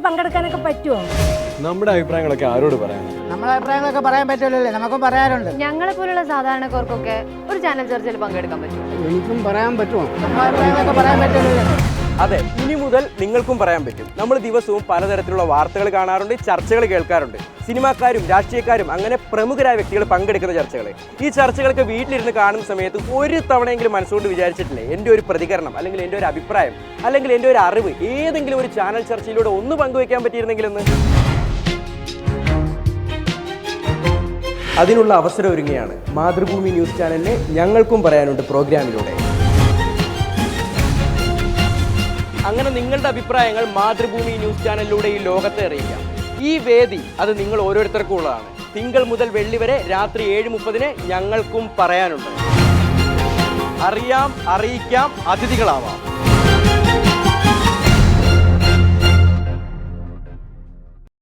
പങ്കെടുക്കാനൊക്കെ പറ്റുമോ നമ്മുടെ അഭിപ്രായങ്ങളൊക്കെ ആരോട് പറയാം നമ്മുടെ അഭിപ്രായങ്ങളൊക്കെ പറയാൻ പറ്റില്ലല്ലേ നമുക്കും പറയാറുണ്ട്. ഞങ്ങളെ പോലുള്ള സാധാരണക്കാർക്കൊക്കെ ഒരു ചാനൽ ചർച്ചയിൽ പങ്കെടുക്കാൻ പറ്റും എനിക്കും പറയാൻ പറ്റുമോ? നമ്മളെ അഭിപ്രായങ്ങളൊക്കെ പറയാൻ പറ്റുമല്ലോ അതെ ഇനി മുതൽ നിങ്ങൾക്കും പറയാൻ പറ്റും. നമ്മൾ ദിവസവും പലതരത്തിലുള്ള വാർത്തകൾ കാണാറുണ്ട് ചർച്ചകൾ കേൾക്കാറുണ്ട്. സിനിമാക്കാരും രാഷ്ട്രീയക്കാരും അങ്ങനെ പ്രമുഖരായ വ്യക്തികൾ പങ്കെടുക്കുന്ന ചർച്ചകൾ. ഈ ചർച്ചകളൊക്കെ വീട്ടിലിരുന്ന് കാണുന്ന സമയത്ത് ഒരു തവണയെങ്കിലും മനസ്സുകൊണ്ട് വിചാരിച്ചിട്ടില്ലേ എന്റെ ഒരു പ്രതികരണം അല്ലെങ്കിൽ എന്റെ ഒരു അഭിപ്രായം അല്ലെങ്കിൽ എന്റെ ഒരു അറിവ് ഏതെങ്കിലും ഒരു ചാനൽ ചർച്ചയിലൂടെ ഒന്ന് പങ്കുവയ്ക്കാൻ പറ്റിയിരുന്നെങ്കിലെന്ന്? അതിനുള്ള അവസരം ഒരുങ്ങുകയാണ്. മാതൃഭൂമി ന്യൂസ് ചാനലിന് ഞങ്ങൾക്കും പറയാനുണ്ട് പ്രോഗ്രാമിലൂടെ. അങ്ങനെ നിങ്ങളുടെ അഭിപ്രായങ്ങൾ മാതൃഭൂമി ന്യൂസ് ചാനലിലൂടെ ഈ ലോകത്തെ അറിയിക്കാം. ഈ വേദി അത് നിങ്ങൾ ഓരോരുത്തർക്കും ഉള്ളതാണ്. തിങ്കൾ മുതൽ വെള്ളി വരെ രാത്രി ഏഴ് മുപ്പതിന് ഞങ്ങൾക്കും പറയാനുണ്ട്. അറിയാം അറിയിക്കാം അതിഥികളാവാം.